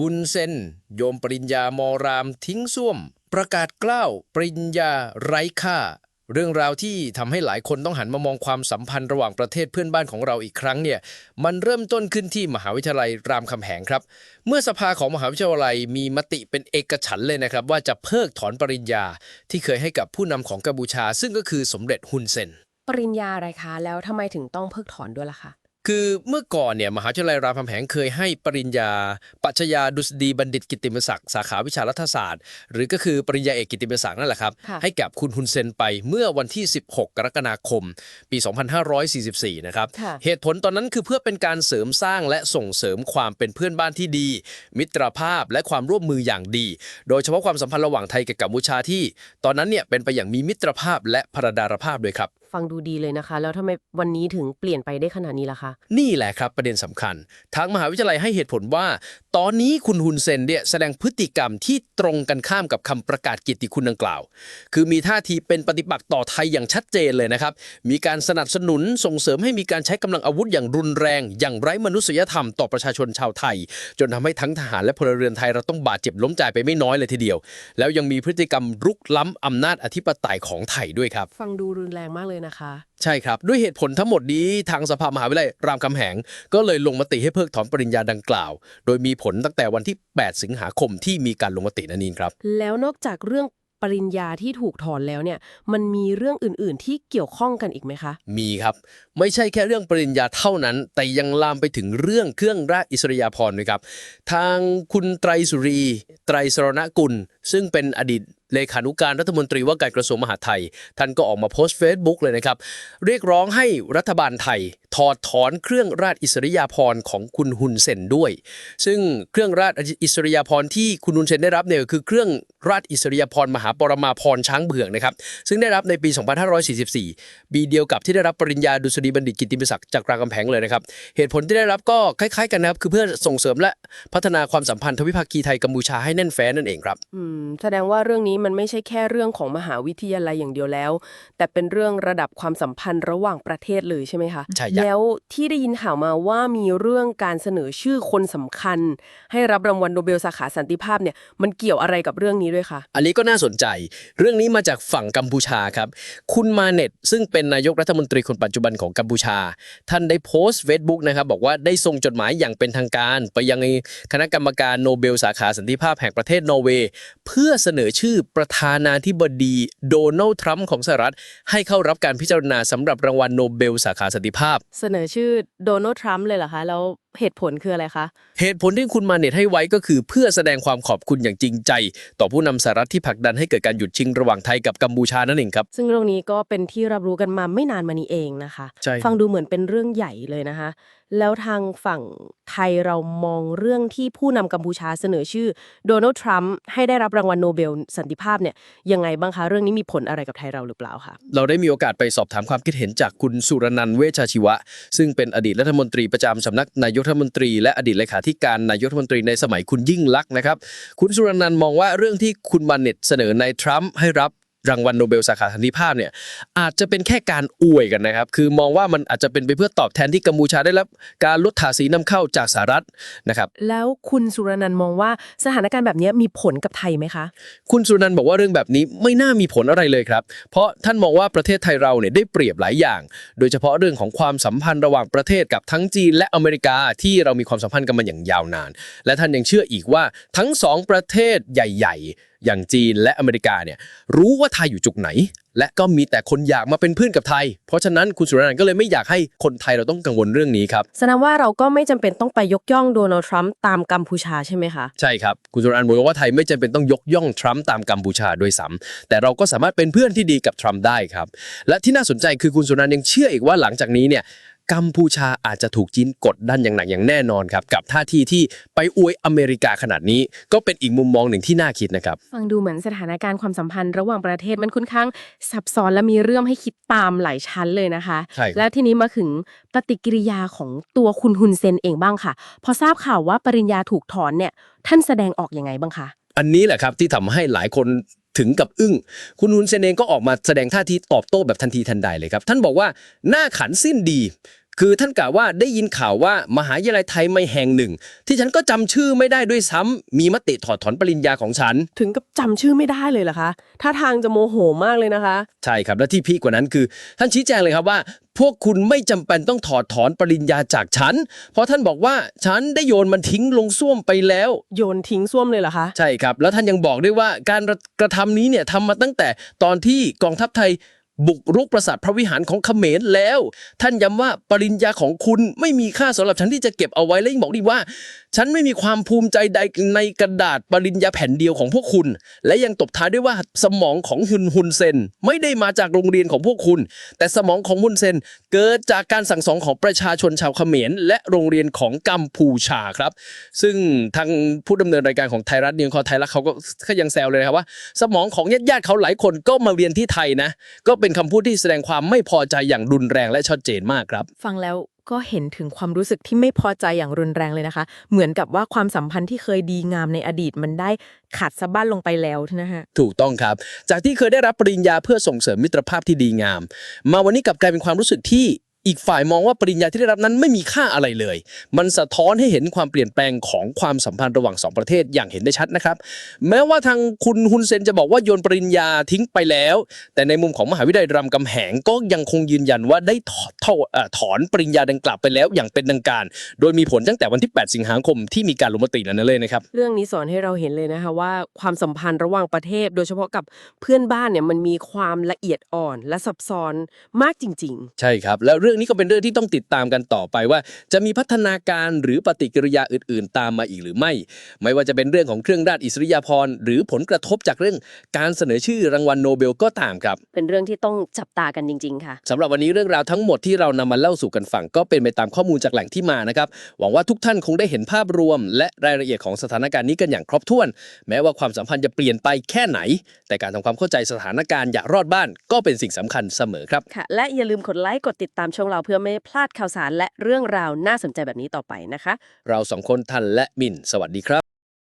ฮุนเซนโยมปริญญามอรามทิ้งส้วม ประกาศกล้าวปริญญาไร้ค่า เรื่องราวที่ทำให้หลายคนต้องหันมามองความสัมพันธ์ระหว่างประเทศเพื่อนบ้านของเราอีกครั้งเนี่ยมันเริ่มต้นขึ้นที่มหาวิทยาลัยรามคำแหงครับ เมื่อสภาของมหาวิทยาลัยมีมติเป็นเอกฉันเลยนะครับ ว่าจะเพิกถอนปริญญาที่เคยให้กับผู้นำของกัมพูชา ซึ่งก็คือสมเด็จฮุนเซนปริญญาอะไรคะ แล้วทำไมถึงต้องเพิกถอนด้วยล่ะคะ คือเมื่อก่อนเนี่ยมหาวิทยาลัยรามคำแหงเคยให้ปริญญา ปัชญาดุษฎีบัณฑิตกิตติมศักดิ์สาขาวิชารัฐศาสตร์ หรือก็คือปริญญาเอกกิตติมศักดิ์นั่นแหละครับค่ะให้กับคุณฮุนเซนไปเมื่อวันที่ 16 กรกฎาคม ปี 2544 นะครับค่ะเหตุผลตอนนั้นคือเพื่อเป็นการเสริมสร้างและส่งเสริมความเป็นเพื่อนบ้านที่ดี มิตรภาพและความร่วมมืออย่างดี โดยเฉพาะความสัมพันธ์ระหว่างไทยกับกัมพูชาที่ ตอนนั้นเนี่ยเป็นไปอย่างมีมิตรภาพและพรดารภาพด้วยครับ ฟังดูดีเลยนะคะ แล้วทำไมวันนี้ถึงเปลี่ยนไปได้ขนาดนี้ล่ะคะ นี่แหละครับประเด็นสำคัญ ทางมหาวิทยาลัยให้เหตุผลว่า ตอนนี้คุณฮุนเซนเนี่ยแสดงพฤติกรรมที่ตรงกันข้ามกับคำประกาศเกียรติคุณดังกล่าว คือมีท่าทีเป็นปฏิปักษ์ต่อไทยอย่างชัดเจนเลยนะครับ มีการสนับสนุนส่งเสริมให้มีการใช้กำลังอาวุธอย่างรุนแรง อย่างไร้มนุษยธรรมต่อประชาชนชาวไทย จนทำให้ทั้งทหารและพลเรือนไทยเราต้องบาดเจ็บล้มใจไปไม่น้อยเลยทีเดียว แล้วยังมีพฤติกรรมรุกล้ำอำนาจอธิปไตยของไทยด้วยครับ ฟังดูรุนแรงมากเลยนะคะ ใช่ครับ ด้วยเหตุผลทั้งหมดนี้ทางสภามหาวิทยาลัยรามคำแหง ก็เลยลงมติให้เพิกถอนปริญญาดังกล่าว โดยมีผลตั้งแต่วันที่ 8 สิงหาคมที่มีการลงมตินั่นเองครับ แล้วนอกจากเรื่องปริญญาที่ถูกถอนแล้วเนี่ย มันมีเรื่องอื่น ๆ ที่เกี่ยวข้องกันอีกไหมคะ มีครับ ไม่ใช่แค่เรื่องปริญญาเท่านั้น แต่ยังลามไปถึงเรื่องเครื่องราชอิสริยาภรณ์ด้วยครับ ทางคุณไตรสุรี ไตรสรณกุล ซึ่งเป็นอดีต เลขานุการรัฐมนตรีว่าการกระทรวงมหาดไทย ท่านก็ออกมาโพสต์เฟซบุ๊กเลยนะครับ เรียกร้องให้รัฐบาลไทยถอดถอนเครื่องราชอิสริยาภรณ์ของคุณฮุนเซนด้วย ซึ่งเครื่องราชอิสริยาภรณ์ที่คุณฮุนเซนได้รับเนี่ยคือเครื่องราชอิสริยาภรณ์มหาปรมาภรณ์ช้างเผือกนะครับ ซึ่งได้รับในปี 2544 ปีเดียวกับที่ได้รับปริญญาดุษฎีบัณฑิตกิตติมศักดิ์จากรามคำแหงเลยนะครับ เหตุผลที่ได้รับก็คล้ายๆกันนะครับ คือเพื่อส่งเสริมและพัฒนาความสัมพันธ์ทวิภาคีไทยกัมพูชาให้แน่นแฟ้นนั่นเองครับอืมแสดงว่าเรื่องนี้มันไม่ใช่แค่เรื่องของมหาวิทยาลัยอย่างเดียวแล้ว แต่เป็นเรื่องระดับความสัมพันธ์ระหว่างประเทศเลยใช่ไหมคะใช่ครับแล้วที่ได้ยินข่าวมาว่ามีเรื่องการเสนอชื่อคนสำคัญ ให้รับรางวัลโนเบลสาขาสันติภาพเนี่ยมันเกี่ยวอะไรกับเรื่องนี้ด้วยคะอันนี้ก็น่าสนใจ เรื่องนี้มาจากฝั่งกัมพูชาครับ คุณมาเน็ตซึ่งเป็นนายกรัฐมนตรีคนปัจจุบันของกัมพูชา ท่านได้โพสต์เฟซบุ๊กนะครับบอกว่าได้ส่งจดหมายอย่างเป็นทางการ ไปยังคณะกรรมการโนเบลสาขาสันติภาพแห่งประเทศนอร์เวย์เพื่อเสนอชื่อประธานาธิบดีโดนัลด์ทรัมป์ของสหรัฐให้เข้ารับการพิจารณาสำหรับรางวัลโนเบลสาขาสันติภาพเสนอชื่อโดนัลด์ทรัมป์เลยเหรอคะ แล้ว เหตุผลคืออะไรคะ เหตุผลที่คุณมาเน็ตให้ไว้ก็คือ เพื่อแสดงความขอบคุณอย่างจริงใจ ต่อผู้นำสหรัฐที่ผลักดันให้เกิดการหยุดชิงระหว่างไทยกับกัมพูชานั่นเองครับ ซึ่งเรื่องนี้ก็เป็นที่รับรู้กันมาไม่นานมานี้เองนะคะใช่ฟังดูเหมือนเป็นเรื่องใหญ่เลยนะคะ แล้วทางฝั่งไทยเรามองเรื่องที่ผู้นำกัมพูชาเสนอชื่อโดนัลด์ทรัมป์ให้ได้รับรางวัลโนเบลสันติภาพเนี่ยยังไงบ้างคะเรื่องนี้มีผลอะไรกับไทยเราหรือเปล่าคะเราได้มีโอกาสไปสอบถามความคิดเห็นจากคุณสุรนันท์เวชชาชีวะ ซึ่งเป็นอดีตรัฐมนตรีประจำสำนักนายกรัฐมนตรีและอดีตเลขาธิการนายกรัฐมนตรีในสมัยคุณยิ่งลักษณ์นะครับ คุณสุรนันท์มองว่าเรื่องที่คุณมาเน็ตเสนอในทรัมป์ให้รับ รางวัลโนเบลสาขาสันติภาพเนี่ยอาจจะเป็นแค่การอวยกันนะครับ คือมองว่ามันอาจจะเป็นไปเพื่อตอบแทนที่กัมพูชาได้รับการลดภาษีนำเข้าจากสหรัฐนะครับแล้วคุณสุรนันท์มองว่าสถานการณ์แบบนี้มีผลกับไทยไหมคะ คุณสุนันท์บอกว่าเรื่องแบบนี้ไม่น่ามีผลอะไรเลยครับ เพราะท่านมองว่าประเทศไทยเราเนี่ยได้เปรียบหลายอย่าง โดยเฉพาะเรื่องของความสัมพันธ์ระหว่างประเทศกับทั้งจีนและอเมริกาที่เรามีความสัมพันธ์กันมาอย่างยาวนาน และท่านยังเชื่ออีกว่าทั้งสองประเทศใหญ่ ๆอย่างจีนและอเมริกาเนี่ยรู้ว่าไทยอยู่จุกไหน และก็มีแต่คนอยากมาเป็นเพื่อนกับไทย เพราะฉะนั้นคุณสุรนันท์ก็เลยไม่อยากให้คนไทยเราต้องกังวลเรื่องนี้ครับแสดงว่าเราก็ไม่จำเป็นต้องไปยกย่องโดนัลด์ทรัมป์ตามกัมพูชาใช่ไหมคะใช่ครับคุณสุรนันท์บอกว่าไทยไม่จำเป็นต้องยกย่องทรัมป์ตามกัมพูชาด้วยซ้ำแต่เราก็สามารถเป็นเพื่อนที่ดีกับทรัมป์ได้ครับและที่น่าสนใจคือคุณสุรนันท์ยังเชื่ออีกว่าหลังจากนี้เนี่ย กัมพูชาอาจจะถูกจีนกดดันอย่างหนักอย่างแน่นอนครับกับท่าทีที่ไปอวยอเมริกาขนาดนี้ ก็เป็นอีกมุมมองหนึ่งที่น่าคิดนะครับฟังดูเหมือนสถานการณ์ความสัมพันธ์ระหว่างประเทศมันค่อนข้างซับซ้อนและมีเรื่องให้คิดตามหลายชั้นเลยนะคะใช่ครับแล้วทีนี้มาถึงปฏิกิริยาของตัวคุณฮุนเซนเองบ้างค่ะ พอทราบข่าวว่าปริญญาถูกถอนเนี่ยท่านแสดงออกยังไงบ้างคะอันนี้แหละครับที่ทำให้หลายคน ถึงกับอึ้ง คุณฮุนเซนเองก็ออกมาแสดงท่าทีตอบโต้แบบทันทีทันใดเลยครับ ท่านบอกว่าหน้าขันสิ้นดี คือท่านกล่าวว่าได้ยินข่าวว่ามหาวิทยาลัยไทยไม่แห่งหนึ่ง ที่ฉันก็จำชื่อไม่ได้ด้วยซ้ำมีมติถอดถอนปริญญาของฉัน ถึงกับจำชื่อไม่ได้เลยเหรอคะถ้าทางจะโมโหมากเลยนะคะ ใช่ครับและที่พีคกว่านั้นคือ ท่านชี้แจงเลยครับว่า พวกคุณไม่จำเป็นต้องถอดถอนปริญญาจากฉัน เพราะท่านบอกว่าฉันได้โยนมันทิ้งลงส้วมไปแล้ว โยนทิ้งส้วมเลยเหรอคะใช่ครับ แล้วท่านยังบอกด้วยว่าการกระทำนี้เนี่ยทำมาตั้งแต่ตอนที่กองทัพไทย บุกรุกปราสาทพระวิหารของเขมรแล้ว ท่านย้ำว่าปริญญาของคุณไม่มีค่าสำหรับฉันที่จะเก็บเอาไว้และยังบอกดีว่า ฉันไม่มีความภูมิใจใดในกระดาษปริญญาแผ่นเดียวของพวกคุณ และยังตบท้ายด้วยว่าสมองของฮุนฮุนเซนไม่ได้มาจากโรงเรียนของพวกคุณ แต่สมองของฮุนเซนเกิดจากการสั่งสอนของประชาชนชาวเขมร และโรงเรียนของกัมพูชาครับ ซึ่งทางผู้ดำเนินรายการของไทยรัฐเนียงคอไทยรัฐเขาก็ยังแซวเลยนะครับว่า สมองของญาติญาติๆเขาหลายคนก็มาเรียนที่ไทยนะก็เป็นคำพูดที่แสดงความไม่พอใจอย่างรุนแรงและชัดเจนมากครับ ฟังแล้วก็เห็นถึงความรู้สึกที่ไม่พอใจอย่างรุนแรงเลยนะคะ เหมือนกับว่าความสัมพันธ์ที่เคยดีงามในอดีตมันได้ขาดสะบั้นลงไปแล้วนะฮะ ถูกต้องครับ จากที่เคยได้รับปริญญาเพื่อส่งเสริมมิตรภาพที่ดีงาม มาวันนี้กลับกลายเป็นความรู้สึกที่ อีกฝ่ายมองว่าปริญญาที่ได้รับนั้นไม่มีค่าอะไรเลย มันสะท้อนให้เห็นความเปลี่ยนแปลงของความสัมพันธ์ระหว่างสองประเทศอย่างเห็นได้ชัดนะครับ แม้ว่าทางคุณฮุนเซนจะบอกว่าโยนปริญญาทิ้งไปแล้ว แต่ในมุมของมหาวิทยาลัยรามคำแหงก็ยังคงยืนยันว่าได้ถอดถอดเอ่อถอนปริญญาดังกล่าวไปแล้วอย่างเป็นทางการ โดยมีผลตั้งแต่วันที่ 8 สิงหาคมที่มีการลงมติแล้วนั่นเลยนะครับ เรื่องนี้สอนให้เราเห็นเลยนะคะว่าความสัมพันธ์ระหว่างประเทศ โดยเฉพาะกับเพื่อนบ้านเนี่ยมันมีความละเอียดอ่อนและซับซ้อนมากจริงใช่ครับ แล้วเรื่องนี้ก็เป็นเรื่องที่ต้องติดตามกันต่อไปว่า จะมีพัฒนาการหรือปฏิกิริยาอื่น ๆ ตามมาอีกหรือไม่ ไม่ว่าจะเป็นเรื่องของเครื่องราชอิสริยาภรณ์หรือผลกระทบจากเรื่องการเสนอชื่อรางวัลโนเบลก็ตามครับๆเป็นเรื่องที่ต้องจับตากันจริง ๆ ค่ะสำหรับวันนี้เรื่องราวทั้งหมดที่เรานำมาเล่าสู่กันฟังก็เป็นไปตามข้อมูลจากแหล่งที่มานะครับหวังว่าทุกท่านคงได้เห็นภาพรวม และรายละเอียดของสถานการณ์นี้กันอย่างครบถ้วน แม้ว่าความสัมพันธ์จะเปลี่ยนไปแค่ไหน แต่การทำความเข้าใจสถานการณ์อย่างรอดบ้าน ก็เป็นสิ่งสำคัญเสมอครับค่ะและอย่าลืมกดไลค์กดติดตามช่องเราเพื่อไม่พลาดข่าวสารและเรื่องราวน่าสนใจแบบนี้ต่อไปนะคะ เราสองคนทันและมิน สวัสดีครับ